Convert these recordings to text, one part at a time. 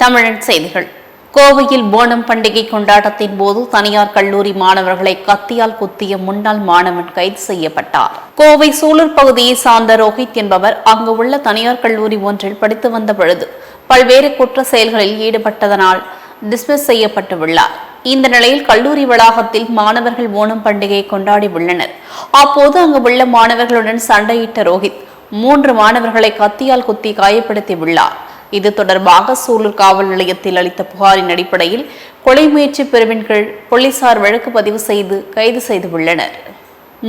தமிழன் செய்திகள். கோவையில் போனம் பண்டிகை கொண்டாட்டத்தின் போது தனியார் கல்லூரி மாணவர்களை கத்தியால் குத்திய முன்னாள் மாணவன் கைது செய்யப்பட்டார். கோவை சூலூர் பகுதியை சார்ந்த ரோஹித் என்பவர் அங்கு உள்ள தனியார் கல்லூரி ஒன்றில் படித்து வந்த பொழுது பல்வேறு குற்ற செயல்களில் ஈடுபட்டதனால் டிஸ்மிஸ் செய்யப்பட்டு உள்ளார் இந்த நிலையில் கல்லூரி வளாகத்தில் மாணவர்கள் ஓணம் பண்டிகையை கொண்டாடி உள்ளனர். அப்போது அங்கு உள்ள மாணவர்களுடன் சண்டையிட்ட ரோஹித் மூன்று மாணவர்களை கத்தியால் குத்தி காயப்படுத்தி உள்ளார். இது தொடர்பாக சூலூர் காவல் நிலையத்தில் அளித்த புகாரின் அடிப்படையில் கொலை முயற்சி பிரிவின்கள் போலீசார் வழக்கு பதிவு செய்து கைது செய்துள்ளனர்.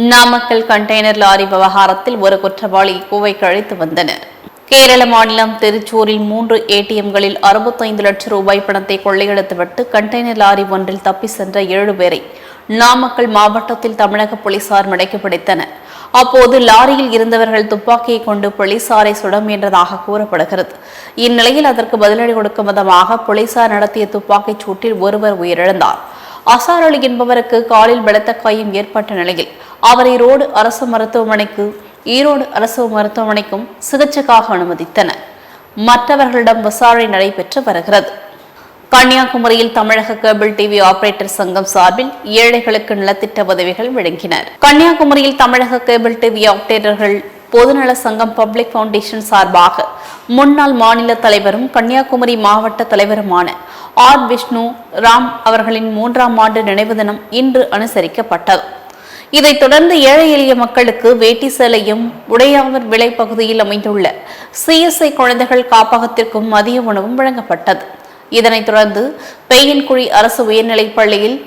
நாமக்கல் கண்டெய்னர் லாரி விவகாரத்தில் ஒரு குற்றவாளி கோவைக்கு அழைத்து வந்தனர் கேரள மாநிலம் திருச்சூரில் மூன்று ஏடிஎம்களில் அறுபத்தைந்து லட்சம் ரூபாய் பணத்தை கொள்ளையடித்துவிட்டு கண்டெய்னர் லாரி ஒன்றில் தப்பி சென்ற ஏழு பேரை நாமக்கல் மாவட்டத்தில் தமிழக போலீசார் மடக்கி பிடித்தனர். அப்போது லாரியில் இருந்தவர்கள் துப்பாக்கியை கொண்டு போலீசாரை சுட முயன்றதாக கூறப்படுகிறது. இந்நிலையில் அதற்கு பதிலடி கொடுக்கும் விதமாக போலீசார் நடத்திய துப்பாக்கிச் சூட்டில் ஒருவர் உயிரிழந்தார். அசார் அலி என்பவருக்கு காலில் பலத்த காயம் ஏற்பட்ட நிலையில் அவரை ரோடு அரசு மருத்துவமனைக்கு ஈரோடு அரசு மருத்துவமனைக்கும் சிகிச்சைக்காக அனுமதித்தனர். மற்றவர்களிடம் விசாரணை நடைபெற்று வருகிறது. கன்னியாகுமரியில் தமிழக கேபிள் டிவி ஆபரேட்டர் சங்கம் சார்பில் ஏழைகளுக்கு நலத்திட்ட உதவிகள் வழங்கினர். கன்னியாகுமரியில் தமிழக கேபிள் டிவி ஆபரேட்டர்கள் பொதுநல சங்கம் பப்ளிக் ஃபவுண்டேஷன் சார்பாக முன்னாள் மாநில தலைவரும் கன்னியாகுமரி மாவட்ட தலைவருமான ஆர் விஷ்ணு ராம் அவர்களின் மூன்றாம் ஆண்டு நினைவு தினம் இன்று அனுசரிக்கப்பட்டது. இதைத் தொடர்ந்து ஏழை எளிய மக்களுக்கு வேட்டி சேலையும் உடையாமர் விலை பகுதியில் அமைந்துள்ள சிஎஸ்ஐ குழந்தைகள் காப்பகத்திற்கும் மதிய உணவும் வழங்கப்பட்டது. இதனைத் தொடர்ந்து பெய்யன்குழி அரசு உயர்நிலைப் பள்ளியில்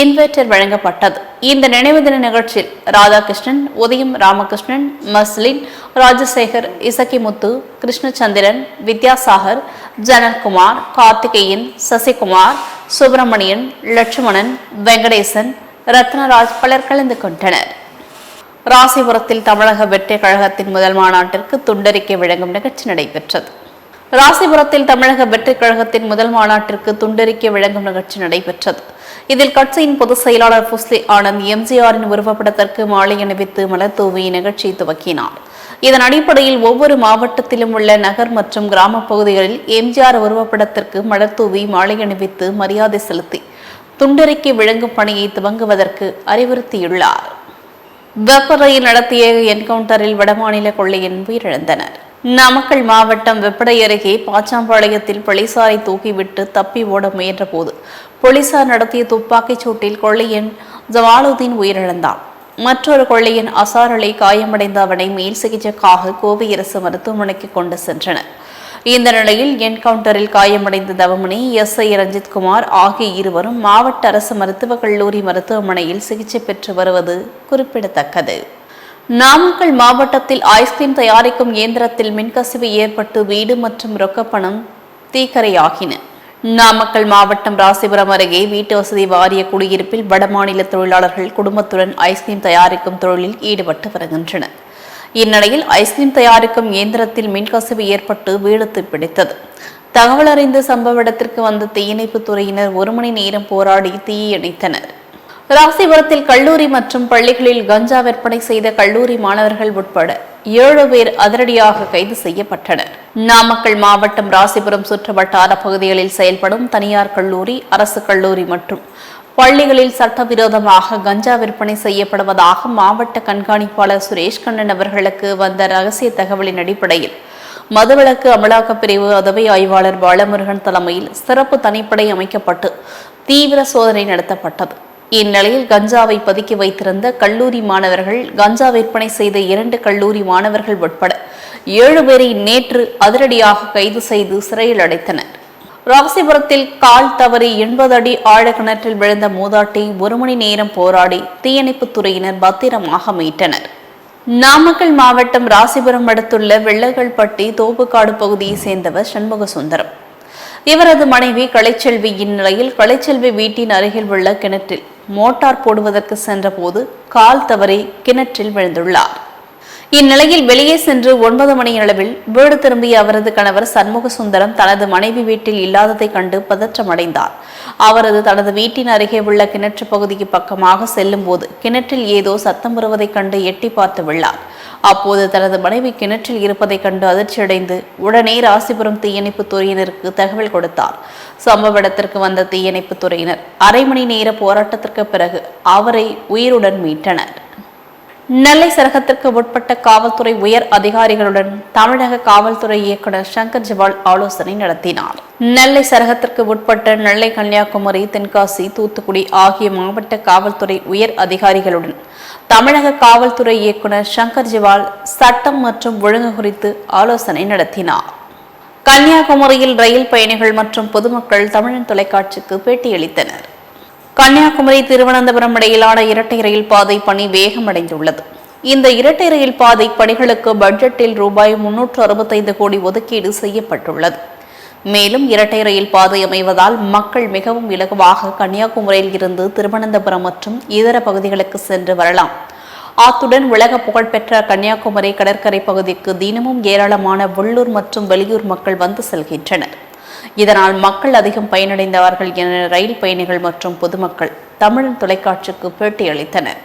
இன்வெர்டர் வழங்கப்பட்டது. இந்த நினைவு தின நிகழ்ச்சியில் ராதாகிருஷ்ணன் உதயம் ராமகிருஷ்ணன் மஸ்லின் ராஜசேகர் இசக்கிமுத்து கிருஷ்ணச்சந்திரன் வித்யாசாகர் ஜனல்குமார் கார்த்திகேயன் சசிகுமார் சுப்பிரமணியன் லட்சுமணன் வெங்கடேசன் ரத்னராஜ் பலர் கலந்து கொண்டனர். ராசிபுரத்தில் தமிழக வெற்றி கழகத்தின் முதல் மாநாட்டிற்கு துண்டறிக்கை வழங்கும் நிகழ்ச்சி நடைபெற்றது. ராசிபுரத்தில் தமிழக வெற்றிக் கழகத்தின் முதல் மாநாட்டிற்கு துண்டறிக்கை வழங்கும் நிகழ்ச்சி நடைபெற்றது. இதில் கட்சியின் பொதுச் செயலாளர் புஸ்லி ஆனந்த் எம்ஜிஆரின் உருவப்படத்திற்கு மாலை அணிவித்து மலர் தூவி நிகழ்ச்சியை துவக்கினார். இதன் அடிப்படையில் ஒவ்வொரு மாவட்டத்திலும் உள்ள நகர் மற்றும் கிராம பகுதிகளில் எம்ஜிஆர் உருவப்படத்திற்கு மலர் தூவி மாலை அணிவித்து மரியாதை செலுத்தி துண்டறிக்கை விளங்கும் பணியை துவங்குவதற்கு அறிவுறுத்தியுள்ளார். வெப்பரையில் நடத்திய என்கவுண்டரில் வடமாநில கொள்ளையன் உயிரிழந்தனர். நாமக்கல் மாவட்டம் வெப்படை அருகே பாச்சாம்பாளையத்தில் போலீசாரை தூக்கிவிட்டு தப்பி ஓட முயன்றபோது போலீசார் நடத்திய துப்பாக்கிச் சூட்டில் கொள்ளையன் ஜவாலுதீன் உயிரிழந்தான் மற்றொரு கொள்ளையன் அசாரலை காயமடைந்த அவனை மேல் சிகிச்சைக்காக கோவை அரசு மருத்துவமனைக்கு கொண்டு சென்றனர். இந்த நிலையில் என்கவுண்டரில் காயமடைந்த தவமணி எஸ். ஐ. ரஞ்சித்குமார் ஆகிய இருவரும் மாவட்ட அரசு மருத்துவக் கல்லூரி மருத்துவமனையில் சிகிச்சை பெற்று வருவது குறிப்பிடத்தக்கது. நாமக்கல் மாவட்டத்தில் ஐஸ்கிரீம் தயாரிக்கும் இயந்திரத்தில் மின்கசிவு ஏற்பட்டு வீடு மற்றும் ரொக்கப்பணம் தீக்கரையாகின. நாமக்கல் மாவட்டம் ராசிபுரம் அருகே வீட்டு வசதி வாரிய குடியிருப்பில் வடமாநில தொழிலாளர்கள் குடும்பத்துடன் ஐஸ்கிரீம் தயாரிக்கும் தொழிலில் ஈடுபட்டு வருகின்றனர். இந்நிலையில் ஐஸ்கிரீம் தயாரிக்கும் இயந்திரத்தில் மின்கசிவு ஏற்பட்டு வீடு பிடித்தது தகவல் அறிந்து சம்பவ இடத்திற்கு வந்த தீயணைப்புத் துறையினர் ஒரு மணி நேரம் போராடி தீயை அணைத்தனர் ராசிபுரத்தில் கல்லூரி மற்றும் பள்ளிகளில் கஞ்சா விற்பனை செய்த கல்லூரி மாணவர்கள் உட்பட ஏழு பேர் அதிரடியாக கைது செய்யப்பட்டனர். நாமக்கல் மாவட்டம் ராசிபுரம் சுற்றுவட்டார பகுதிகளில் செயல்படும் தனியார் கல்லூரி அரசு கல்லூரி மற்றும் பள்ளிகளில் சட்டவிரோதமாக கஞ்சா விற்பனை செய்யப்படுவதாக மாவட்ட கண்காணிப்பாளர் சுரேஷ் கண்ணன் அவர்களுக்கு வந்த ரகசிய தகவலின் அடிப்படையில் மதுவிலக்கு அமலாக்கப் பிரிவு உதவி ஆய்வாளர் பாலமுருகன் தலைமையில் சிறப்பு தனிப்படை அமைக்கப்பட்டு தீவிர சோதனை நடத்தப்பட்டது. இந்நிலையில் கஞ்சாவை பதுக்கி வைத்திருந்த கல்லூரி மாணவர்கள் கஞ்சா விற்பனை செய்த இரண்டு கல்லூரி மாணவர்கள் உட்பட ஏழு பேரை நேற்று அதிரடியாக கைது செய்து சிறையில் அடைத்தனர். ராசிபுரத்தில் கால் தவறி எண்பது அடி ஆழக்கிணற்றில் விழுந்த மூதாட்டி ஒரு மணி நேரம் போராடி தீயணைப்புத் துறையினர் பத்திரமாக மீட்டனர். நாமக்கல் மாவட்டம் ராசிபுரம் அடுத்துள்ள வெள்ளகல்பட்டி தோப்புக்காடு பகுதியை சேர்ந்தவர் சண்முக சுந்தரம் இவரது மனைவி கலைச்செல்வியின் நிலையில் கலைச்செல்வி வீட்டின் அருகில் உள்ள கிணற்றில் மோட்டார் போடுவதற்கு சென்றபோது கால் தவறி கிணற்றில் விழுந்துள்ளார். இந்நிலையில் வெளியே சென்று ஒன்பது மணி அளவில் வீடு திரும்பிய அவரது கணவர் சண்முக சுந்தரம் தனது மனைவி வீட்டில் இல்லாததை கண்டு பதற்றமடைந்தார். அவரது தனது வீட்டின் அருகே உள்ள கிணற்று பகுதிக்கு பக்கமாக செல்லும் போது கிணற்றில் ஏதோ சத்தம் வருவதைக் கண்டு எட்டி பார்த்து விழார். அப்போது தனது மனைவி கிணற்றில் இருப்பதைக் கண்டு அதிர்ச்சியடைந்து உடனே ராசிபுரம் தீயணைப்பு துறையினருக்கு தகவல் கொடுத்தார். சம்பவ இடத்திற்கு வந்த தீயணைப்பு துறையினர் அரை மணி நேர போராட்டத்திற்கு பிறகு அவரை உயிருடன் மீட்டனர். நெல்லை சரகத்திற்கு உட்பட்ட காவல்துறை உயர் அதிகாரிகளுடன் தமிழக காவல்துறை இயக்குநர் சங்கர் ஜிவால் ஆலோசனை நடத்தினார். நெல்லை சரகத்திற்கு உட்பட்ட நெல்லை கன்னியாகுமரி தென்காசி தூத்துக்குடி ஆகிய மாவட்ட காவல்துறை உயர் அதிகாரிகளுடன் தமிழக காவல்துறை இயக்குநர் சங்கர் ஜிவால் சட்டம் மற்றும் ஒழுங்கு குறித்து ஆலோசனை நடத்தினார். கன்னியாகுமரியில் ரயில் பயணிகள் மற்றும் பொதுமக்கள் தமிழன் தொலைக்காட்சிக்கு பேட்டியளித்தனர். கன்னியாகுமரி திருவனந்தபுரம் இடையிலான இரட்டை ரயில் பாதை பணி வேகமடைந்துள்ளது. இந்த இரட்டை ரயில் பாதை பணிகளுக்கு பட்ஜெட்டில் ரூபாய் முன்னூற்று அறுபத்தைந்து கோடி ஒதுக்கீடு செய்யப்பட்டுள்ளது. மேலும் இரட்டை ரயில் பாதை அமைவதால் மக்கள் மிகவும் இலகுவாக கன்னியாகுமரியில் இருந்து திருவனந்தபுரம் மற்றும் இதர பகுதிகளுக்கு சென்று வரலாம். அத்துடன் உலக புகழ்பெற்ற கன்னியாகுமரி கடற்கரை பகுதிக்கு தினமும் ஏராளமான உள்ளூர் மற்றும் வெளியூர் மக்கள் வந்து செல்கின்றனர். இதனால் மக்கள் அதிகம் பயனடைந்தவர்கள் என ரயில் பயணிகள் மற்றும் பொதுமக்கள் தமிழன் தொலைக்காட்சிக்கு பேட்டியளித்தனர்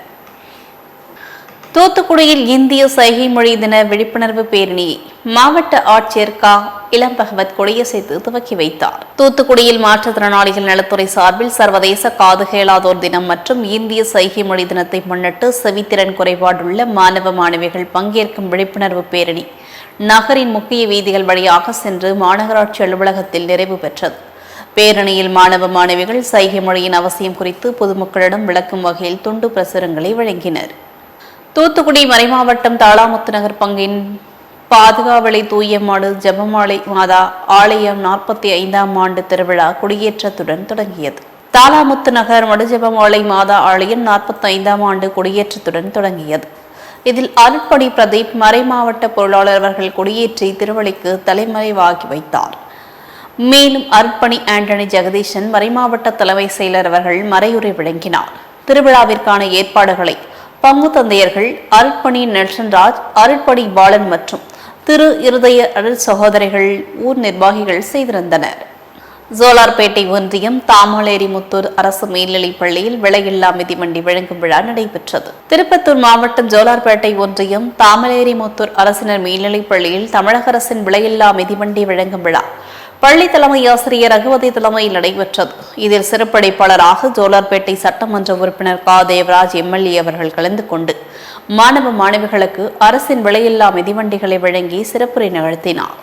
தூத்துக்குடியில் இந்திய சைகை மொழி தின விழிப்புணர்வு பேரணியை மாவட்ட ஆட்சியர் கா. இளம் பகவத் கொடியசைத்து துவக்கி வைத்தார். தூத்துக்குடியில் மாற்றுத்திறனாளிகள் நலத்துறை சார்பில் சர்வதேச காது கேளாதோர் தினம் மற்றும் இந்திய சைகை மொழி தினத்தை முன்னிட்டு செவித்திறன் குறைபாடுள்ள மாணவ மாணவிகள் பங்கேற்கும் விழிப்புணர்வு பேரணி நகரின் முக்கிய வீதிகள் வழியாக சென்று மாநகராட்சி அலுவலகத்தில் நிறைவு பெற்றது. பேரணியில் மாணவ மாணவிகள் சைகை மொழியின் அவசியம் குறித்து பொதுமக்களிடம் விளக்கும் வகையில் துண்டு பிரசுரங்களை வழங்கினர். தூத்துக்குடி மறைமாவட்டம் தாளாமுத்து நகர் பங்கின் பாதுகாவலை தூயமாடு ஜபமாலை மாதா ஆலயம் நாற்பத்தி ஐந்தாம் ஆண்டு திருவிழா கொடியேற்றத்துடன் தொடங்கியது. தாளாமுத்து நகர் மடுஜபமாலை மாதா ஆலயம் நாற்பத்தி ஐந்தாம் ஆண்டு கொடியேற்றத்துடன் தொடங்கியது. இதில் அருட்பணி பிரதீப் மறைமாவட்ட பொருளாளர் அவர்கள் கொடியேற்றி திருவள்ளிக்கு தலைமறைவாகி வைத்தார். மேலும் அருட்பணி ஆண்டனி ஜெகதீசன் மறைமாவட்ட தலைமை செயலர் அவர்கள் மறையுரை வழங்கினார் திருவிழாவிற்கான ஏற்பாடுகளை பங்கு தந்தையர்கள் அருட்பணி நெல்சன்ராஜ் அருட்பணி பாலன் மற்றும் திரு இருதய அருள் சகோதரிகள் ஊர் நிர்வாகிகள் செய்திருந்தனர். ஜோலார்பேட்டை ஒன்றியம் தாமலேரி முத்தூர் அரசு மேல்நிலைப் பள்ளியில் விலையில்லா மிதிவண்டி வழங்கும் விழா நடைபெற்றது. திருப்பத்தூர் மாவட்டம் ஜோலார்பேட்டை ஒன்றியம் தாமலேரி முத்தூர் அரசினர் மேல்நிலைப் பள்ளியில் தமிழக அரசின் விலையில்லா மிதிவண்டி வழங்கும் விழா. பள்ளி தலைமை ஆசிரியர் ரகுவதி தலைமையில் நடைபெற்றது. இதில் சிறப்படைப்பாளராக ஜோலார்பேட்டை சட்டமன்ற உறுப்பினர் கா. தேவராஜ் எம்எல்ஏ அவர்கள் கலந்து கொண்டு மாணவ மாணவிகளுக்கு அரசின் விலையில்லா மிதிவண்டிகளை வழங்கி சிறப்புரை நிகழ்த்தினார்.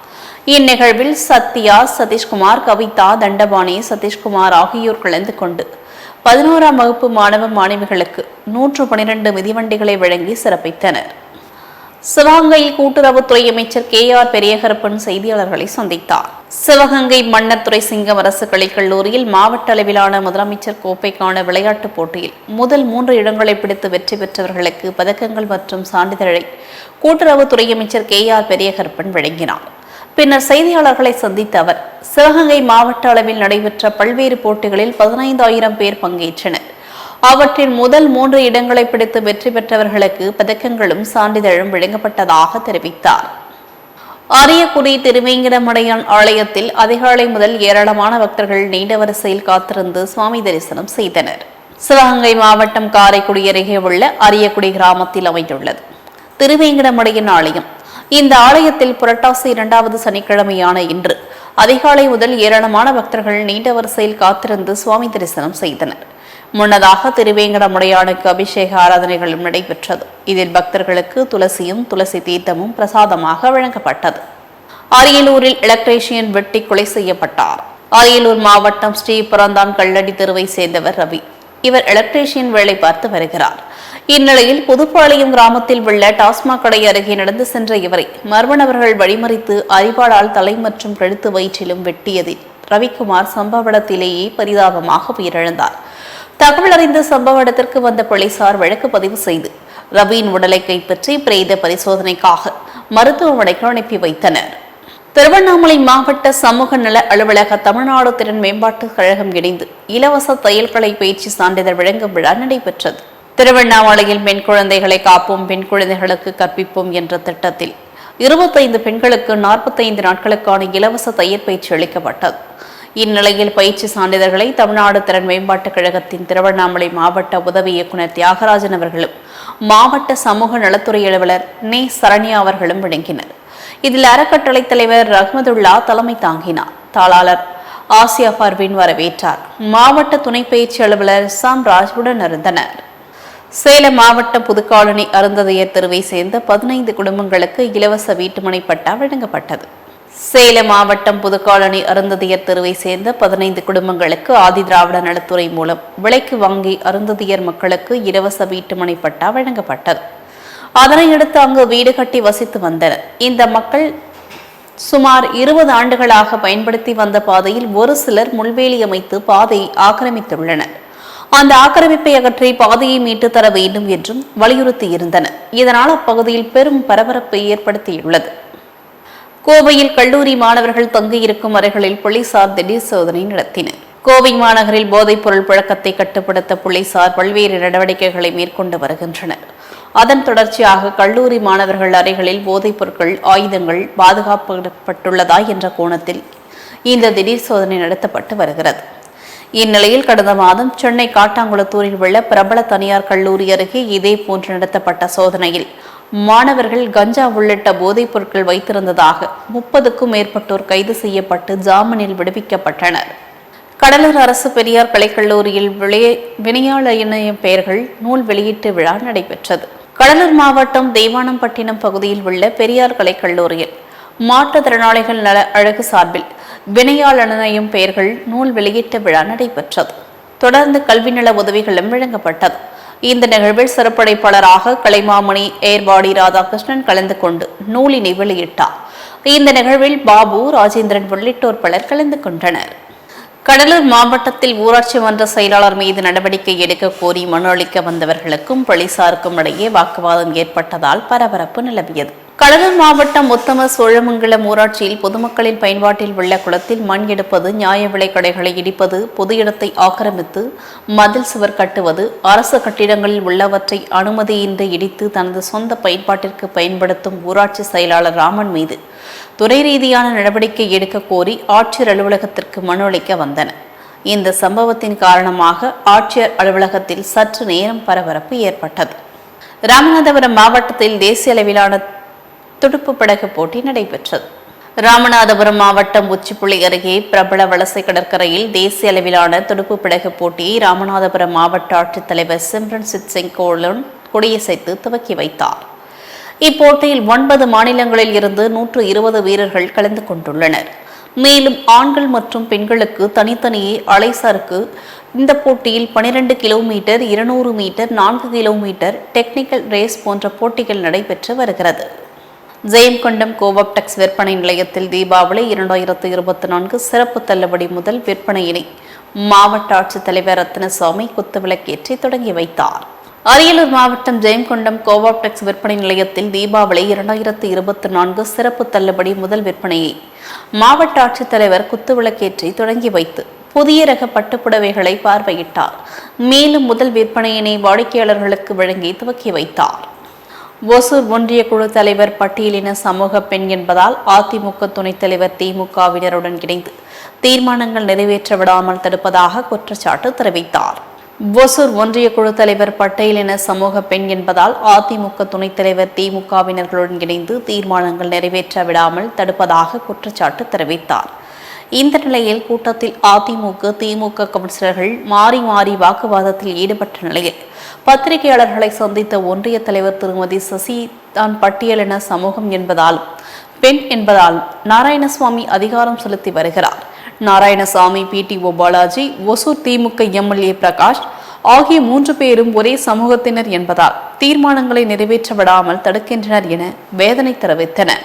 இந்நிகழ்வில் சத்யா சதீஷ்குமார் கவிதா தண்டபாணி சதீஷ்குமார் ஆகியோர் கலந்து கொண்டு பதினோராம் வகுப்பு மாணவ மாணவிகளுக்கு நூற்று பனிரெண்டு மிதிவண்டிகளை வழங்கி சிறப்பித்தனர். சிவகங்கையில் கூட்டுறவுத்துறை அமைச்சர் கே ஆர் பெரியகரப்பன் செய்தியாளர்களை சந்தித்தார். சிவகங்கை மன்னத்துறை சிங்கம் அரசு கலைக்கல்லூரியில் மாவட்ட அளவிலான முதலமைச்சர் கோப்பைக்கான விளையாட்டுப் போட்டியில் முதல் மூன்று இடங்களை பிடித்து வெற்றி பெற்றவர்களுக்கு பதக்கங்கள் மற்றும் சான்றிதழை கூட்டுறவுத்துறை அமைச்சர் கே ஆர் பெரியகரப்பன் வழங்கினார். பின்னர் செய்தியாளர்களை சந்தித்த அவர் சிவகங்கை மாவட்ட அளவில் நடைபெற்ற பல்வேறு போட்டிகளில் பதினைந்தாயிரம் பேர் பங்கேற்றனர். அவற்றில் முதல் மூன்று இடங்களை பிடித்து வெற்றி பெற்றவர்களுக்கு பதக்கங்களும் சான்றிதழும் வழங்கப்பட்டதாக தெரிவித்தார். அரியக்குடி திருவேங்கிடமடையான் ஆலயத்தில் அதிகாலை முதல் ஏராளமான பக்தர்கள் நீண்ட வரிசையில் காத்திருந்து சுவாமி தரிசனம் செய்தனர். சிவகங்கை மாவட்டம் காரைக்குடி அருகே உள்ள அரியக்குடி கிராமத்தில் அமைந்துள்ளது. திருவேங்கிடமடையன் ஆலயம் இந்த ஆலயத்தில் புரட்டாசி இரண்டாவது சனிக்கிழமையான இன்று. அதிகாலை முதல் ஏராளமான பக்தர்கள் நீண்ட வரிசையில் காத்திருந்து சுவாமி தரிசனம் செய்தனர். முன்னதாக திருவேங்கடமுடையானுக்கு அபிஷேக ஆராதனைகளும் நடைபெற்றது. இதில் பக்தர்களுக்கு துளசியும் துளசி தீர்த்தமும் பிரசாதமாக வழங்கப்பட்டது. அரியலூரில் எலக்ட்ரீஷியன் வெட்டி கொலை செய்யப்பட்டார். அரியலூர் மாவட்டம் ஸ்ரீபுரந்தான் கல்லடி தெருவை சேர்ந்தவர் ரவி. இவர் எலக்ட்ரீஷியன் வேலை பார்த்து வருகிறார். இந்நிலையில் புதுப்பாளையம் கிராமத்தில் உள்ள டாஸ்மாக் கடை அருகே நடந்து சென்ற இவரை மர்ம நபர்கள் வழிமறித்து அறிவாளால் தலை மற்றும் கழுத்து வயிற்றிலும் வெட்டியதில் ரவிக்குமார் சம்பவ இடத்திலேயே பரிதாபமாக உயிரிழந்தார். தகவல் அறிந்த சம்பவ இடத்திற்கு வந்த போலீசார் வழக்கு பதிவு செய்து ரவியின் உடலை கைப்பற்றி பிரேத பரிசோதனைக்காக மருத்துவமனைக்கு அனுப்பி வைத்தனர். திருவண்ணாமலை மாவட்ட சமூக நல அலுவலக தமிழ்நாடு திறன் மேம்பாட்டுக் கழகம் இணைந்து இலவச தையல்கலை பயிற்சி சான்றிதழ் வழங்கும் விழா நடைபெற்றது. திருவண்ணாமலையில் பெண் குழந்தைகளை காப்போம் பெண் குழந்தைகளுக்கு கற்பிப்போம் என்ற திட்டத்தில் இருபத்தைந்து பெண்களுக்கு நாற்பத்தைந்து நாட்களுக்கான இலவச தையற் பயிற்சி அளிக்கப்பட்டது. இந்நிலையில் பயிற்சி சான்றிதழ்களை தமிழ்நாடு திறன் மேம்பாட்டுக் கழகத்தின் திருவண்ணாமலை மாவட்ட உதவி இயக்குநர் தியாகராஜன் அவர்களும் மாவட்ட சமூக நலத்துறை அலுவலர் நே. சரண்யா அவர்களும் வழங்கினர். இதில் அறக்கட்டளை தலைவர் ரஹ்மதுல்லா தலைமை தாங்கினார். தாளாளர் ஆசியா பர்வின் வரவேற்றார். மாவட்ட துணை பயிற்சி அலுவலர் சாம்ராஜ் உடன் இருந்தனர். சேலம் மாவட்டம் புதுக்காலனி அருந்ததையர் தெருவை சேர்ந்த பதினைந்து குடும்பங்களுக்கு இலவச வீட்டுமனை பட்டா வழங்கப்பட்டது. சேலம் மாவட்டம் புதுக்காலனி அருந்ததியர் தெருவை சேர்ந்த பதினைந்து குடும்பங்களுக்கு ஆதி திராவிட நலத்துறை மூலம் விலைக்கு வாங்கி அருந்ததியர் மக்களுக்கு இலவச வீட்டுமனை பட்டா வழங்கப்பட்டது. அதனையடுத்து அங்கு வீடு கட்டி வசித்து வந்தனர் இந்த மக்கள் சுமார் இருபது ஆண்டுகளாக பயன்படுத்தி வந்த பாதையில் ஒரு சிலர் முள்வேலி அமைத்து பாதையை ஆக்கிரமித்துள்ளனர். அந்த ஆக்கிரமிப்பை அகற்றி பாதையை மீட்டு தர வேண்டும் என்றும் வலியுறுத்தியிருந்தனர் இதனால் அப்பகுதியில் பெரும் பரபரப்பை ஏற்படுத்தியுள்ளது. கோவையில் கல்லூரி மாணவர்கள் தங்கியிருக்கும் அறைகளில் போலீசார் திடீர் சோதனை நடத்தினர். கோவை மாநகரில் போதைப்பொருள் புழக்கத்தை கட்டுப்படுத்த போலீசார் பல்வேறு நடவடிக்கைகளை மேற்கொண்டு வருகின்றனர். அதன் தொடர்ச்சியாக கல்லூரி மாணவர்கள் அறைகளில் போதைப் பொருட்கள் ஆயுதங்கள் பாதுகாக்கப்பட்டுள்ளதா என்ற கோணத்தில் இந்த திடீர் சோதனை நடத்தப்பட்டு வருகிறது. இந்நிலையில் கடந்த மாதம் சென்னை காட்டாங்குளத்தூரில் உள்ள பிரபல தனியார் கல்லூரி அருகே இதே போன்று நடத்தப்பட்ட சோதனையில் மாணவர்கள் கஞ்சா உள்ளிட்ட போதைப் பொருட்கள் வைத்திருந்ததாக முப்பதுக்கும் மேற்பட்டோர் கைது செய்யப்பட்டு ஜாமீனில் விடுவிக்கப்பட்டனர். கடலூர் அரசு பெரியார் கலைக்கல்லூரியில் விளைய வினையாள இணைய பெயர்கள் நூல் வெளியீட்டு விழா நடைபெற்றது. கடலூர் மாவட்டம் தேவானம்பட்டினம் பகுதியில் உள்ள பெரியார் கலைக்கல்லூரியில் மாற்றுத்திறனாளிகள் நல அழகு சார்பில் வினையாளனையும் பெயர்கள் நூல் வெளியீட்டு விழா நடைபெற்றது. தொடர்ந்து கல்வி நல உதவிகளும் வழங்கப்பட்டது. இந்த நிகழ்வில் சிறப்படைப்பாளராக கலைமாமணி ஏர்பாடி ராதாகிருஷ்ணன் கலந்து கொண்டு நூலினை வெளியிட்டார். இந்த நிகழ்வில் பாபு ராஜேந்திரன் உள்ளிட்டோர் பலர் கலந்து கொண்டனர். கடலூர் மாவட்டத்தில் ஊராட்சி மன்ற செயலாளர் மீது நடவடிக்கை எடுக்க கோரி மனு அளிக்க வந்தவர்களுக்கும் போலீசாருக்கும் இடையே வாக்குவாதம் ஏற்பட்டதால் பரபரப்பு நிலவியது. கடலூர் மாவட்டம் உத்தம சோழமங்கலம் ஊராட்சியில் பொதுமக்களின் பயன்பாட்டில் உள்ள குளத்தில் மண் எடுப்பது நியாய விலை கடைகளை இடிப்பது பொது இடத்தை ஆக்கிரமித்து மதில் சுவர் கட்டுவது அரசு கட்டிடங்களில் உள்ளவற்றை அனுமதியின்றி இடித்து தனது சொந்த பயன்பாட்டிற்கு பயன்படுத்தும் ஊராட்சி செயலாளர் ராமன் மீது துறை ரீதியான நடவடிக்கை எடுக்க கோரி ஆட்சியர் அலுவலகத்திற்கு மனு அளிக்க வந்தனர். இந்த சம்பவத்தின் காரணமாக ஆட்சியர் அலுவலகத்தில் சற்று நேரம் பரபரப்பு ஏற்பட்டது. ராமநாதபுரம் மாவட்டத்தில் தேசிய அளவிலான துடுப்பு படகு போட்டி நடைபெற்றது. ராமநாதபுரம் மாவட்டம் உச்சிப்புள்ளி அருகே பிரபல வலசை கடற்கரையில் தேசிய அளவிலான துடுப்பு படகு போட்டியை ராமநாதபுரம் மாவட்ட ஆட்சித்தலைவர் சிம்ரன் சித் சிங் கோலன் கொடியசைத்து துவக்கி வைத்தார். இப்போட்டியில் ஒன்பது மாநிலங்களில் இருந்து நூற்று இருபது வீரர்கள் கலந்து கொண்டுள்ளனர். மேலும் ஆண்கள் மற்றும் பெண்களுக்கு தனித்தனியே அலைசாருக்கு இந்த போட்டியில் பனிரெண்டு கிலோமீட்டர் இருநூறு மீட்டர் நான்கு கிலோமீட்டர் டெக்னிக்கல் ரேஸ் போன்ற போட்டிகள் நடைபெற்று வருகிறது. ஜெயம்கொண்டம் கோவப்டெக்ஸ் விற்பனை நிலையத்தில் தீபாவளி இரண்டாயிரத்து இருபத்தி நான்கு சிறப்பு தள்ளுபடி முதல் விற்பனையினை மாவட்ட ஆட்சித்தலைவர் ரத்னசாமி குத்துவிளக்கேற்றி தொடங்கி வைத்தார். அரியலூர் மாவட்டம் ஜெயங்கொண்டம் கோவாப்டெக்ஸ் விற்பனை நிலையத்தில் தீபாவளி இரண்டாயிரத்து இருபத்தி நான்கு சிறப்பு தள்ளுபடி முதல் விற்பனையை மாவட்ட ஆட்சித்தலைவர் குத்துவிளக்கேற்றி தொடங்கி வைத்து புதிய ரக பட்டுப்புடவைகளை பார்வையிட்டார். மேலும் முதல் விற்பனையினை வாடிக்கையாளர்களுக்கு வழங்கி துவக்கி வைத்தார். ஒசூர் ஒன்றிய குழு தலைவர் பட்டியலின சமூக பெண் என்பதால் அதிமுக துணைத் தலைவர் திமுகவினருடன் இணைந்து தீர்மானங்கள் நிறைவேற்ற விடாமல் தடுப்பதாக குற்றச்சாட்டு தெரிவித்தார். ஒசூர் ஒன்றிய குழு தலைவர் பட்டேல் சமூக பெண் என்பதால் அதிமுக துணைத் தலைவர் திமுகவினர்களுடன் இணைந்து தீர்மானங்கள் நிறைவேற்ற விடாமல் தடுப்பதாக குற்றச்சாட்டு தெரிவித்தார். இந்த நிலையில் கூட்டத்தில் அதிமுக திமுக கவுன்சிலர்கள் மாறி மாறி வாக்குவாதத்தில் ஈடுபட்ட நிலையில் பத்திரிகையாளர்களை சந்தித்த ஒன்றிய தலைவர் திருமதி சசி தான் பட்டியலின சமூகம் என்பதாலும் பெண் என்பதால் நாராயணசுவாமி அதிகாரம் செலுத்தி வருகிறார். Narayanasamy B. D. O. Balaji Hosur DMK MLA Prakash ஆகிய மூன்று பேரும் ஒரே சமூகத்தினர் என்பதால் தீர்மானங்களை நிறைவேற்ற விடாமல் தடுக்கின்றனர் என வேதனை தெரிவித்தனர்.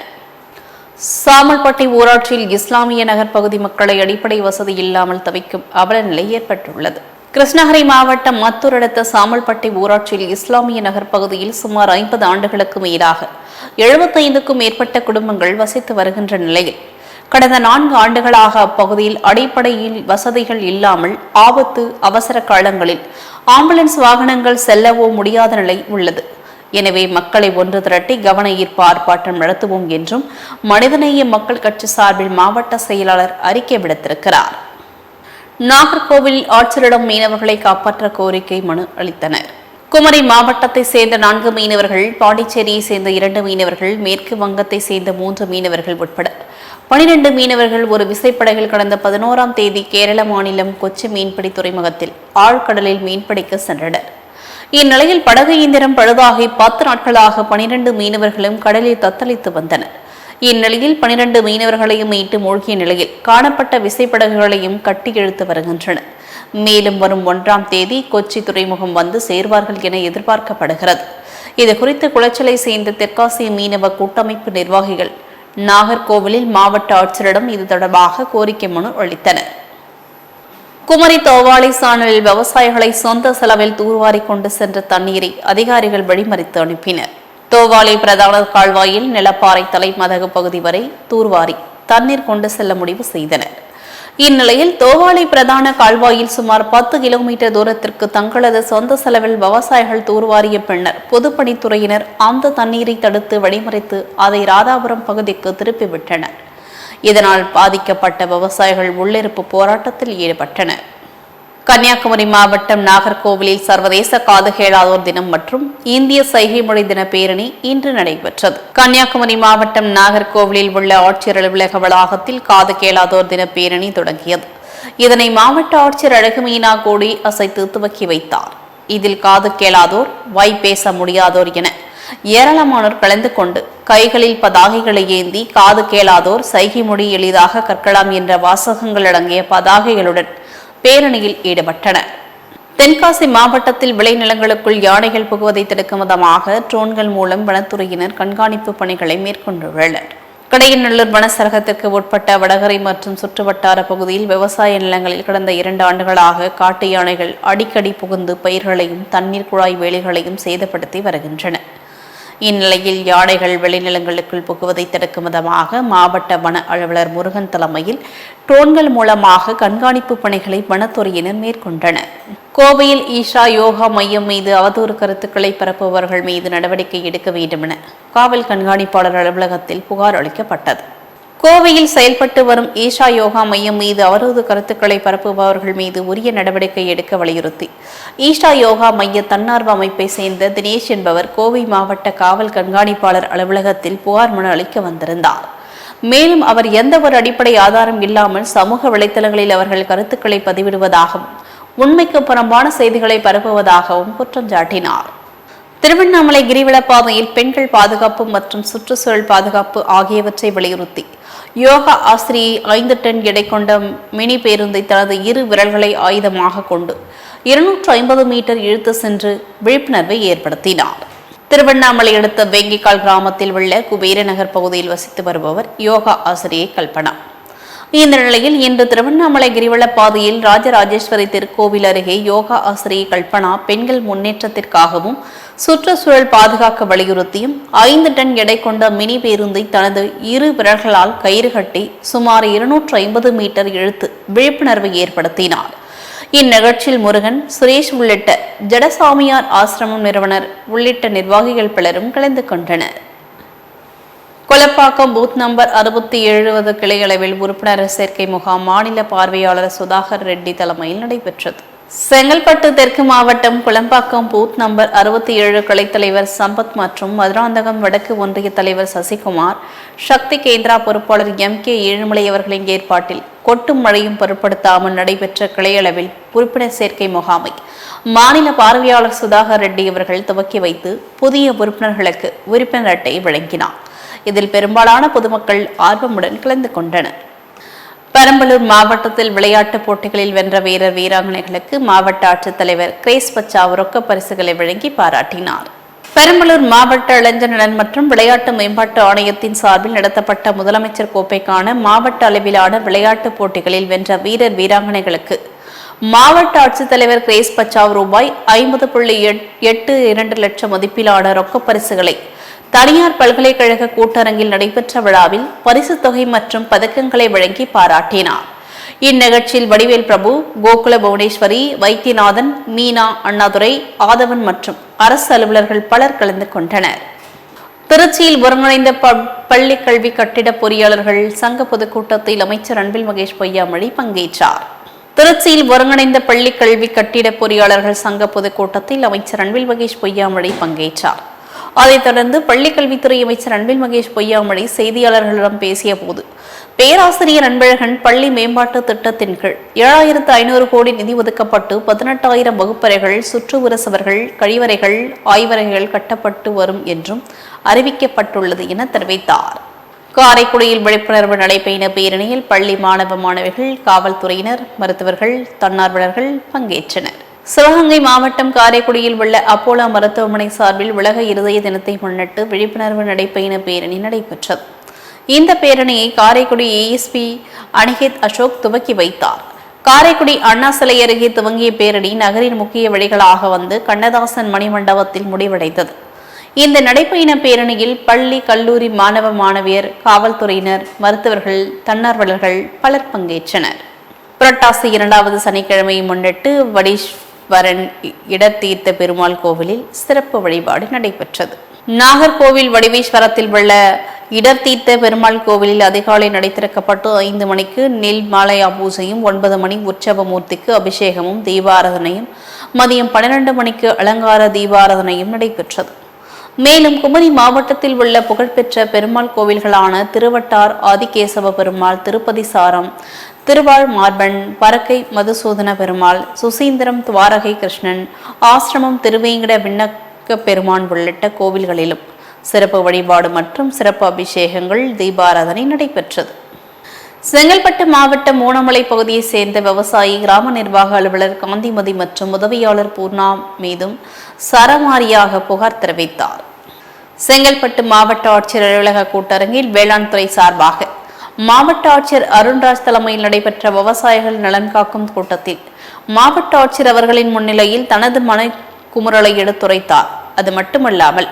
சாமல்பட்டை ஊராட்சியில் இஸ்லாமிய நகர் பகுதி மக்களை அடிப்படை வசதி இல்லாமல் தவிக்கும் அவல நிலை ஏற்பட்டுள்ளது. கிருஷ்ணகிரி மாவட்டம் மத்தூர் அடுத்த சாமல்பட்டை ஊராட்சியில் இஸ்லாமிய நகர் பகுதியில் சுமார் ஐம்பது ஆண்டுகளுக்கு மேலாக எழுபத்தைந்துக்கும் மேற்பட்ட குடும்பங்கள் வசித்து வருகின்ற நிலையில் கடந்த நான்கு ஆண்டுகளாக அப்பகுதியில் அடிப்படையில் வசதிகள் இல்லாமல் ஆபத்து அவசர காலங்களில் ஆம்புலன்ஸ் வாகனங்கள் செல்லவோ முடியாத நிலை உள்ளது. எனவே மக்களை ஒன்று திரட்டி கவன ஈர்ப்பு ஆர்ப்பாட்டம் நடத்துவோம் என்றும் மனிதநேய மக்கள் கட்சி சார்பில் மாவட்ட செயலாளர் அறிக்கை விடுத்திருக்கிறார். நாகர்கோவில் ஆட்சியரிடம் மீனவர்களை காப்பாற்ற கோரிக்கை மனு அளித்தனர். குமரி மாவட்டத்தை சேர்ந்த நான்கு மீனவர்கள் பாண்டிச்சேரியை சேர்ந்த இரண்டு மீனவர்கள் மேற்கு வங்கத்தை சேர்ந்த மூன்று மீனவர்கள் உட்பட பனிரெண்டு மீனவர்கள் ஒரு விசைப்படகில் கடந்த பதினோராம் தேதி கேரள மாநிலம் கொச்சி மீன்பிடி துறைமுகத்தில் ஆழ்கடலில் மீன்பிடிக்க சென்றனர். இந்நிலையில் படகு இயந்திரம் பழுதாகி பத்து நாட்களாக பனிரெண்டு மீனவர்களும் கடலில் தத்தளித்து வந்தனர். இந்நிலையில் பனிரெண்டு மீனவர்களையும் மீட்டு மூழ்கிய நிலையில் காணப்பட்ட விசைப்படகுகளையும் கட்டி இழுத்து வருகின்றனர். மேலும் வரும் ஒன்றாம் தேதி கொச்சி துறைமுகம் வந்து சேர்வார்கள் என எதிர்பார்க்கப்படுகிறது. இதுகுறித்து குளச்சலை சேர்ந்த தெற்காசிய மீனவ கூட்டமைப்பு நிர்வாகிகள் நாகர்கோவிலில் மாவட்ட ஆட்சியரிடம் இது தொடர்பாக கோரிக்கை மனு அளித்தனர். குமரி தோவாளி சானலில் விவசாயிகளை சொந்த செலவில் தூர்வாரி கொண்டு சென்ற தண்ணீரை அதிகாரிகள் வழிமறித்து அனுப்பினர். தோவாளி பிரதான கால்வாயில் நிலப்பாறை தலைமதகு பகுதி வரை தூர்வாரி தண்ணீர் கொண்டு செல்ல முடிவு செய்தனர். இந்நிலையில் தோவாளி பிரதான கால்வாயில் சுமார் பத்து கிலோமீட்டர் தூரத்திற்கு தங்களது சொந்த செலவில் விவசாயிகள் தூர்வாரிய பின்னர் பொதுப்பணித்துறையினர் அந்த தண்ணீரை தடுத்து வழிமறித்து அதை ராதாபுரம் பகுதிக்கு திருப்பிவிட்டனர். இதனால் பாதிக்கப்பட்ட விவசாயிகள் உள்ளிருப்பு போராட்டத்தில் ஈடுபட்டனர். கன்னியாகுமரி மாவட்டம் நாகர்கோவிலில் சர்வதேச காது கேளாதோர் தினம் மற்றும் இந்திய சைகை மொழி தின பேரணி இன்று நடைபெற்றது. கன்னியாகுமரி மாவட்டம் நாகர்கோவிலில் உள்ள ஆட்சியர் அலுவலக வளாகத்தில் காது கேளாதோர் தின பேரணி தொடங்கியது. இதனை மாவட்ட ஆட்சியர் அழகு மீனா கோடி அசைத்து துவக்கி வைத்தார். இதில் காது கேளாதோர் வாய் பேச முடியாதோர் என ஏராளமானோர் கலந்து கொண்டு கைகளில் பதாகைகளை ஏந்தி காது கேளாதோர் சைகை மொழி எளிதாக கற்கலாம் என்ற வாசகங்கள் அடங்கிய பதாகைகளுடன் பேரணியில் ஈடுபட்டனர். தென்காசி மாவட்டத்தில் விளைநிலங்களுக்குள் யானைகள் புகுவதை தடுக்கும் விதமாக ட்ரோன்கள் மூலம் வனத்துறையினர் கண்காணிப்பு பணிகளை மேற்கொண்டுள்ளனர். கடையநல்லூர் வனசரகத்திற்கு உட்பட்ட வடகரை மற்றும் சுற்றுவட்டார பகுதியில் விவசாய நிலங்களில் கடந்த இரண்டு ஆண்டுகளாக காட்டு யானைகள் அடிக்கடி புகுந்து பயிர்களையும் தண்ணீர் குழாய் வேலிகளையும் சேதப்படுத்தி வருகின்றன. இந்நிலையில் யானைகள் வெளிநிலங்களுக்குள் புகுவதை தடுக்கும் விதமாக மாவட்ட வன அலுவலர் முருகன் தலைமையில் ட்ரோன்கள் மூலமாக கண்காணிப்பு பணிகளை வனத்துறையினர் மேற்கொண்டனர். கோவையில் ஈஷா யோகா மையம் மீது அவதூறு கருத்துக்களை பரப்புபவர்கள் மீது நடவடிக்கை எடுக்க வேண்டும் என காவல் கண்காணிப்பாளர் அலுவலகத்தில் புகார் அளிக்கப்பட்டது. கோவையில் செயல்பட்டு வரும் ஈஷா யோகா மையம் மீது அவரது கருத்துக்களை பரப்புபவர்கள் மீது உரிய நடவடிக்கை எடுக்க வலியுறுத்தி. ஈஷா யோகா மைய தன்னார்வ அமைப்பை சேர்ந்த தினேஷ் என்பவர் கோவை மாவட்ட காவல் கண்காணிப்பாளர் அலுவலகத்தில் புகார் மனு அளிக்க வந்திருந்தார். மேலும் அவர் எந்த ஒரு அடிப்படை ஆதாரம் இல்லாமல் சமூக வலைத்தளங்களில் அவர்கள் கருத்துக்களை பதிவிடுவதாகவும் உண்மைக்கு புறம்பான செய்திகளை பரப்புவதாகவும் குற்றம் சாட்டினார். திருவண்ணாமலை கிரிவல பாதையில் பெண்கள் பாதுகாப்பு மற்றும் சுற்றுச்சூழல் பாதுகாப்பு ஆகியவற்றை வலியுறுத்தி. யோகா ஆசிரியை ஐந்து டன் எடை கொண்ட மினி பேருந்தை தனது இரு விரல்களை ஆயுதமாக கொண்டு இருநூற்று ஐம்பது மீட்டர் இழுத்து சென்று விழிப்புணர்வை ஏற்படுத்தினார். திருவண்ணாமலை அடுத்த வேங்கிக்கால் கிராமத்தில் உள்ள குபேரநகர் பகுதியில் வசித்து வருபவர் யோகா ஆசிரியை கல்பனா. இந்த நிலையில் இன்று திருவண்ணாமலை கிரிவல பாதையில் ராஜராஜேஸ்வரி திருக்கோவில் அருகே யோகா ஆசிரியை கல்பனா பெண்கள் முன்னேற்றத்திற்காகவும் சுற்றுச்சூழல் பாதுகாக்க வலியுறுத்தியும் ஐந்து டன் எடை கொண்ட மினி பேருந்தை தனது இரு விரல்களால் கயிறு கட்டி சுமார் இருநூற்று ஐம்பது மீட்டர் இழுத்து விழிப்புணர்வை ஏற்படுத்தினார். இந்நிகழ்ச்சியில் முருகன் சுரேஷ் உள்ளிட்ட ஜடசாமியார் ஆசிரமம் நிறுவனர் உள்ளிட்ட நிர்வாகிகள் பலரும் கலந்து கொண்டனர். கொலப்பாக்கம் பூத் நம்பர் அறுபத்தி எழுபது கிளையளவில் உறுப்பினர் சேர்க்கை முகாம் மாநில பார்வையாளர் சுதாகர் ரெட்டி தலைமையில் நடைபெற்றது. செங்கல்பட்டு தெற்கு மாவட்டம் குளம்பாக்கம் பூத் நம்பர் அறுபத்தி ஏழு கிளைத்தலைவர் சம்பத் மற்றும் மதுராந்தகம் வடக்கு ஒன்றிய தலைவர் சசிகுமார் சக்தி கேந்திரா பொறுப்பாளர் எம். கே. ஏழுமலை அவர்களின் ஏற்பாட்டில் கொட்டும் மழையும் பொருட்படுத்தாமல் நடைபெற்ற கிளையளவில் உறுப்பினர் சேர்க்கை முகாமை மாநில பார்வையாளர் சுதாகர் ரெட்டி அவர்கள் துவக்கி வைத்து புதிய உறுப்பினர்களுக்கு உறுப்பினர் அட்டை வழங்கினார். இதில் பெரும்பாலான பொதுமக்கள் ஆர்வமுடன் கலந்து கொண்டனர். பெரம்பலூர் மாவட்டத்தில் விளையாட்டுப் போட்டிகளில் வென்ற வீரர் வீராங்கனைகளுக்கு மாவட்ட ஆட்சித்தலைவர் கிரேஸ் பச்சாவ் ரொக்க பரிசுகளை வழங்கி பாராட்டினார். பெரம்பலூர் மாவட்ட இளைஞர் நலன் மற்றும் விளையாட்டு மேம்பாட்டு ஆணையத்தின் சார்பில் நடத்தப்பட்ட முதலமைச்சர் கோப்பைக்கான மாவட்ட அளவிலான விளையாட்டுப் போட்டிகளில் வென்ற வீரர் வீராங்கனைகளுக்கு மாவட்ட ஆட்சித்தலைவர் கிரேஸ் பச்சாவ் ரூபாய் ஐம்பது புள்ளி எட்டு இரண்டு லட்சம் மதிப்பிலான ரொக்க பரிசுகளை தனியார் பல்கலைக்கழக கூட்டரங்கில் நடைபெற்ற விழாவில் பரிசுத் தொகை மற்றும் பதக்கங்களை வழங்கி பாராட்டினார். இந்நிகழ்ச்சியில் வடிவேல் பிரபு கோகுல புவனேஸ்வரி வைத்தியநாதன் மீனா அண்ணாதுரை ஆதவன் மற்றும் அரசு அலுவலர்கள் பலர் கலந்து கொண்டனர். திருச்சியில் ஒருங்கிணைந்த பள்ளி கல்வி கட்டிட பொறியாளர்கள் சங்க பொதுக்கூட்டத்தில் அமைச்சர் அன்பில் மகேஷ் பொய்யாமொழி பங்கேற்றார். திருச்சியில் ஒருங்கிணைந்த பள்ளி கல்வி கட்டிட பொறியாளர்கள் சங்க பொதுக்கூட்டத்தில் அமைச்சர் அன்பில் மகேஷ் பொய்யாமொழி பங்கேற்றார். அதைத் தொடர்ந்து பள்ளிக்கல்வித்துறை அமைச்சர் அன்பில் மகேஷ் பொய்யாமொழி செய்தியாளர்களிடம் பேசிய போது பேராசிரியர் அன்பழகன் பள்ளி மேம்பாட்டு திட்டத்தின் கீழ் ஏழாயிரத்து ஐநூறு கோடி நிதி ஒதுக்கப்பட்டு பதினெட்டாயிரம் வகுப்பறைகள் சுற்றுவுரசவர்கள் கழிவறைகள் ஆய்வறைகள் கட்டப்பட்டு வரும் என்றும் அறிவிக்கப்பட்டுள்ளது என தெரிவித்தார். காரைக்குடியில் விழிப்புணர்வு நடைபெற்ற பேரணியில் பள்ளி மாணவ மாணவிகள் காவல்துறையினர் மருத்துவர்கள் தன்னார்வலர்கள் பங்கேற்றனர். சிவகங்கை மாவட்டம் காரைக்குடியில் உள்ள அப்போலோ மருத்துவமனை சார்பில் உலக இருதய தினத்தை முன்னிட்டு விழிப்புணர்வு நடைபயண பேரணி நடைபெற்றது. இந்த பேரணியை காரைக்குடி ஏஎஸ்பி அனிகேத் அசோக் துவக்கி வைத்தார். காரைக்குடி அண்ணா சிலை அருகே துவங்கிய பேரணி நகரின் முக்கிய வழிகளாக வந்து கண்ணதாசன் மணிமண்டபத்தில் முடிவடைந்தது. இந்த நடைபயண பேரணியில் பள்ளி கல்லூரி மாணவ மாணவியர் காவல்துறையினர் மருத்துவர்கள் தன்னார்வலர்கள் பலர் பங்கேற்றனர். புரட்டாசி இரண்டாவது சனிக்கிழமையை முன்னிட்டு வரன் இடத்தீர்த்த பெருமாள் கோவிலில் சிறப்பு வழிபாடு நடைபெற்றது. நாகர்கோவில் வடிவேஸ்வரத்தில் உள்ள இடர்தீர்த்த பெருமாள் கோவிலில் அதிகாலை நடைத்திறக்கப்பட்டு ஐந்து மணிக்கு நெல் மாலையா பூஜையும் ஒன்பது மணி உற்சவ மூர்த்திக்கு அபிஷேகமும் தீபாராதனையும் மதியம் பன்னிரண்டு மணிக்கு அலங்கார தீபாராதனையும் நடைபெற்றது. மேலும் குமரி மாவட்டத்தில் உள்ள புகழ்பெற்ற பெருமாள் கோவில்களான திருவட்டார் ஆதிகேசவ பெருமாள் திருப்பதி சாரம் திருவாழ் மார்பன் பறக்கை மதுசூதன பெருமாள் சுசீந்திரம் துவாரகை கிருஷ்ணன் ஆசிரமம் திருவேங்கட விண்ணக்க பெருமான் உள்ளிட்ட கோவில்களிலும் சிறப்பு வழிபாடு மற்றும் சிறப்பு அபிஷேகங்கள் தீபாராதனை நடைபெற்றது. செங்கல்பட்டு மாவட்டம் மூணமலை பகுதியைச் சேர்ந்த விவசாயி கிராம நிர்வாக அலுவலர் காந்திமதி மற்றும் உதவியாளர் பூர்ணா மீதும் சரமாரியாக புகார் தெரிவித்தார். செங்கல்பட்டு மாவட்ட ஆட்சியர் அலுவலக கூட்டரங்கில் வேளாண் துறை சார்பாக மாவட்ட ஆட்சியர் அருண்ராஜ் தலைமையில் நடைபெற்ற விவசாயிகள் நலன் காக்கும் கூட்டத்தில் மாவட்ட ஆட்சியர் அவர்களின் முன்னிலையில் தனது மன குமுறலை எடுத்துரைத்தார். அது மட்டுமல்லாமல்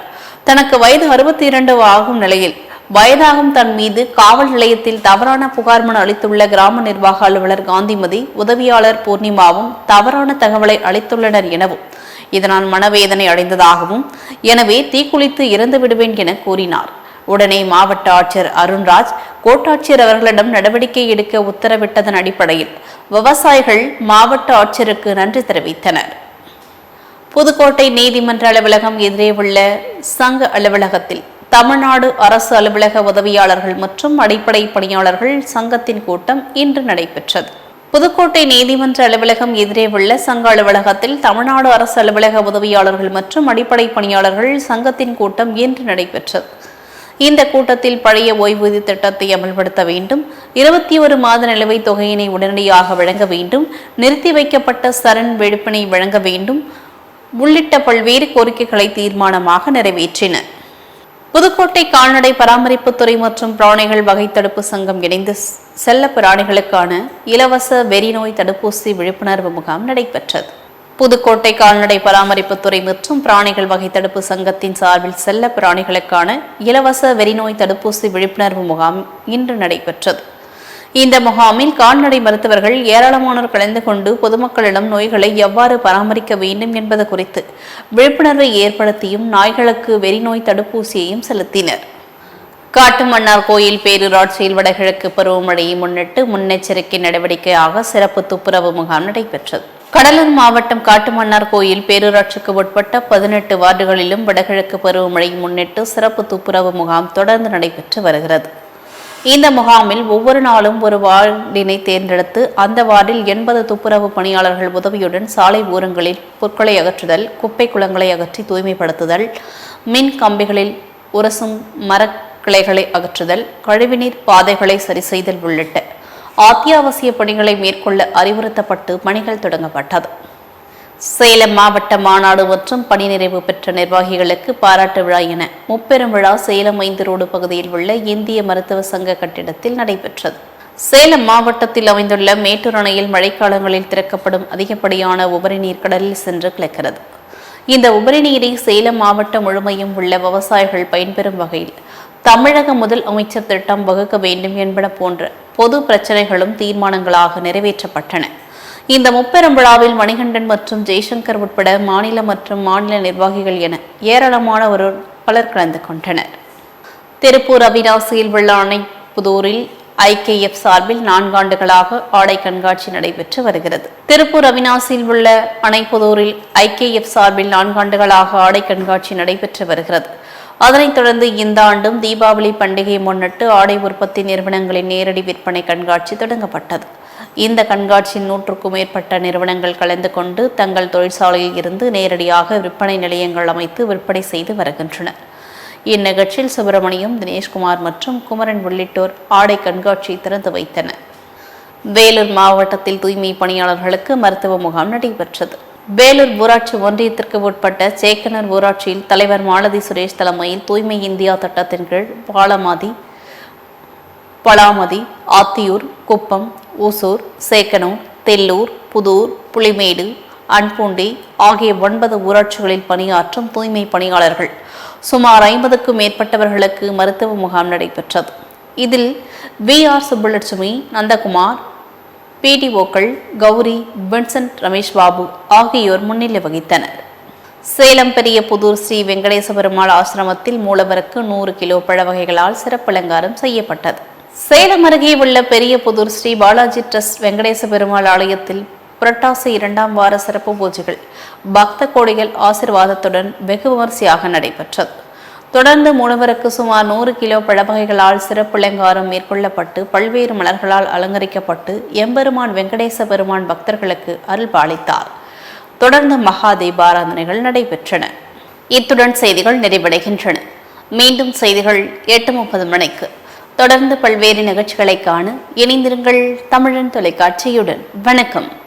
தனக்கு வயது அறுபத்தி இரண்டு ஆகும் நிலையில் வயதாகும் தன் மீது காவல் நிலையத்தில் தவறான புகார் மனு அளித்துள்ள கிராம நிர்வாக அலுவலர் காந்திமதி உதவியாளர் பூர்ணிமாவும் தவறான தகவலை அளித்துள்ளனர் எனவும் இதனால் மனவேதனை அடைந்ததாகவும் எனவே தீக்குளித்து இறந்து விடுவேன் என கூறினார். உடனே மாவட்ட ஆட்சியர் அருண்ராஜ் கோட்டாட்சியர் அவர்களிடம் நடவடிக்கை எடுக்க உத்தரவிட்டதன் அடிப்படையில் விவசாயிகள் மாவட்ட ஆட்சியருக்கு நன்றி தெரிவித்தனர். புதுக்கோட்டை நீதிமன்ற அலுவலகம் எதிரே உள்ள சங்க அலுவலகத்தில் தமிழ்நாடு அரசு அலுவலக உதவியாளர்கள் மற்றும் அடிப்படை பணியாளர்கள் சங்கத்தின் கூட்டம் இன்று நடைபெற்றது. புதுக்கோட்டை நீதிமன்ற அலுவலகம் எதிரே உள்ள சங்க அலுவலகத்தில் தமிழ்நாடு அரசு அலுவலக உதவியாளர்கள் மற்றும் அடிப்படை பணியாளர்கள் சங்கத்தின் கூட்டம் இன்று நடைபெற்றது. இந்த கூட்டத்தில் பழைய ஓய்வூதிய திட்டத்தை அமல்படுத்த வேண்டும். இருபத்தி ஒரு மாத நிலுவைத் தொகையினை உடனடியாக வழங்க வேண்டும். நிறுத்தி வைக்கப்பட்ட சரண் வெடிப்பினை வழங்க வேண்டும். உள்ளிட்ட பல்வேறு கோரிக்கைகளை தீர்மானமாக நிறைவேற்றினர் புதுக்கோட்டை கால்நடை பராமரிப்புத்துறை மற்றும் பிராணிகள் வகை தடுப்பு சங்கம் இணைந்து செல்ல பிராணிகளுக்கான இலவச வெறிநோய் தடுப்பூசி விழிப்புணர்வு முகாம் நடைபெற்றது. புதுக்கோட்டை கால்நடை பராமரிப்புத்துறை மற்றும் பிராணிகள் வகை தடுப்பு சங்கத்தின் சார்பில் செல்ல பிராணிகளுக்கான இலவச வெறிநோய் தடுப்பூசி விழிப்புணர்வு முகாம் இன்று நடைபெற்றது. இந்த முகாமில் கால்நடை மருத்துவர்கள் ஏராளமானோர் கலந்து கொண்டு பொதுமக்களிடம் நோய்களை எவ்வாறு பராமரிக்க வேண்டும் என்பது குறித்து விழிப்புணர்வை ஏற்படுத்தியும் நாய்களுக்கு வெறிநோய் தடுப்பூசியையும் செலுத்தினர். காட்டுமன்னார் கோயில் பேரூராட்சியில் வடகிழக்கு பருவமழையை முன்னிட்டு முன்னெச்சரிக்கை நடவடிக்கையாக சிறப்பு துப்புரவு முகாம் நடைபெற்றது. கடலூர் மாவட்டம் காட்டுமன்னார் கோயில் பேரூராட்சிக்கு உட்பட்ட பதினெட்டு வார்டுகளிலும் வடகிழக்கு பருவமழையை முன்னிட்டு சிறப்பு துப்புரவு முகாம் தொடர்ந்து நடைபெற்று வருகிறது. இந்த முகாமில் ஒவ்வொரு நாளும் ஒரு வார்டினை தேர்ந்தெடுத்து அந்த வார்டில் எண்பது துப்புரவு பணியாளர்கள் உதவியுடன் சாலை ஓரங்களில் பொருட்களை அகற்றுதல் குப்பை குளங்களை அகற்றி தூய்மைப்படுத்துதல் மின் கம்பிகளில் உரசும் மரக்கிளைகளை அகற்றுதல் கழிவுநீர் பாதைகளை சரி செய்தல் உள்ளிட்ட அத்தியாவசிய பணிகளை மேற்கொள்ள அறிவுறுத்தப்பட்டு பணிகள் தொடங்கப்பட்டது. சேலம் மாவட்ட மாநாடு மற்றும் பணி நிறைவு பெற்ற நிர்வாகிகளுக்கு பாராட்டு விழா என முப்பெரும் விழா சேலம் ஐந்து ரோடு பகுதியில் உள்ள இந்திய மருத்துவ சங்க கட்டிடத்தில் நடைபெற்றது. சேலம் மாவட்டத்தில் அமைந்துள்ள மேட்டூர் அணையில் மழைக்காலங்களில் திறக்கப்படும் அதிகப்படியான உபரி நீர் கடலில் சென்று கலக்கிறது இந்த உபரி நீரை சேலம் மாவட்டம் முழுமையும் உள்ள விவசாயிகள் பயன்பெறும் வகையில் தமிழக முதல் அமைச்சர் திட்டம் வகுக்க வேண்டும் என்பன போன்ற பொது பிரச்சனைகளும் தீர்மானங்களாக நிறைவேற்றப்பட்டன. இந்த முப்பெரும் விழாவில் மணிகண்டன் மற்றும் ஜெய்சங்கர் உட்பட மாநில மற்றும் மாநில நிர்வாகிகள் என ஏராளமானவர்கள் பலர் கலந்து கொண்டனர். திருப்பூர் அவினாசியில் உள்ள அணைப்புதூரில் ஐகேஎஃப் சார்பில் நான்காண்டுகளாக ஆடை கண்காட்சி நடைபெற்று வருகிறது. திருப்பூர் அவினாசியில் உள்ள அணைப்புதூரில் ஐகேஎஃப் சார்பில் நான்காண்டுகளாக ஆடை கண்காட்சி நடைபெற்று வருகிறது. அதனைத் தொடர்ந்து இந்த ஆண்டும் தீபாவளி பண்டிகையை முன்னிட்டு ஆடை உற்பத்தி நிறுவனங்களின் நேரடி விற்பனை கண்காட்சி தொடங்கப்பட்டது. இந்த கண்காட்சியில் நூற்றுக்கும் மேற்பட்ட நிறுவனங்கள் கலந்து கொண்டு தங்கள் தொழிற்சாலையில் இருந்து நேரடியாக விற்பனை நிலையங்கள் அமைத்து விற்பனை செய்து வருகின்றன. இந்நிகழ்ச்சியில் சுப்பிரமணியம் தினேஷ்குமார் மற்றும் குமரன் உள்ளிட்டோர் ஆடை கண்காட்சியை திறந்து வைத்தனர். வேலூர் மாவட்டத்தில் தூய்மை பணியாளர்களுக்கு மருத்துவ முகாம் நடைபெற்றது. வேலூர் ஊராட்சி ஒன்றியத்திற்கு உட்பட்ட சேக்கனர் ஊராட்சியில் தலைவர் மாலதி சுரேஷ் தலைமையில் தூய்மை இந்தியா திட்டத்தின் கீழ் பாலமாதி பலாமதி ஆத்தியூர் குப்பம் ஊசூர் சேக்கனூர் தெல்லூர் புதூர் புலிமேடு அன்பூண்டி ஆகிய ஒன்பது ஊராட்சிகளில் பணியாற்றும் தூய்மை பணியாளர்கள். சுமார் ஐம்பதுக்கும் மேற்பட்டவர்களுக்கு மருத்துவ முகாம் நடைபெற்றது. இதில் வி ஆர் சுப்புலட்சுமி நந்தகுமார் பிடிஓக்கள் கௌரி வின்சென்ட் ரமேஷ் பாபு ஆகியோர் முன்னிலை வகித்தனர். சேலம் பெரிய புதூர் ஸ்ரீ வெங்கடேச பெருமாள் ஆசிரமத்தில் மூலவருக்கு நூறு கிலோ பழ வகைகளால் சிறப்பு அலங்காரம் செய்யப்பட்டது. சேலம் அருகே உள்ள பெரிய புதூர் ஸ்ரீ பாலாஜி ட்ரஸ்ட் வெங்கடேச பெருமாள் ஆலயத்தில் புரட்டாசி இரண்டாம் வார சிறப்பு பூஜைகள் பக்த கோடிகள் ஆசிர்வாதத்துடன் வெகு விமரிசையாக நடைபெற்றது. தொடர்ந்து மூலவருக்கு சுமார் நூறு கிலோ பழவகைகளால் சிறப்பிலங்காரம் மேற்கொள்ளப்பட்டு பல்வேறு மலர்களால் அலங்கரிக்கப்பட்டு எம்பெருமான் வெங்கடேச பெருமான் பக்தர்களுக்கு அருள் பாலித்தார். தொடர்ந்து மகா தீபாராதனைகள் நடைபெற்றன. இத்துடன் செய்திகள் நிறைவடைகின்றன. மீண்டும் செய்திகள் எட்டு முப்பது மணிக்கு. தொடர்ந்து பல்வேறு நிகழ்ச்சிகளை காண இணைந்திருங்கள் தமிழன் தொலைக்காட்சியுடன். வணக்கம்.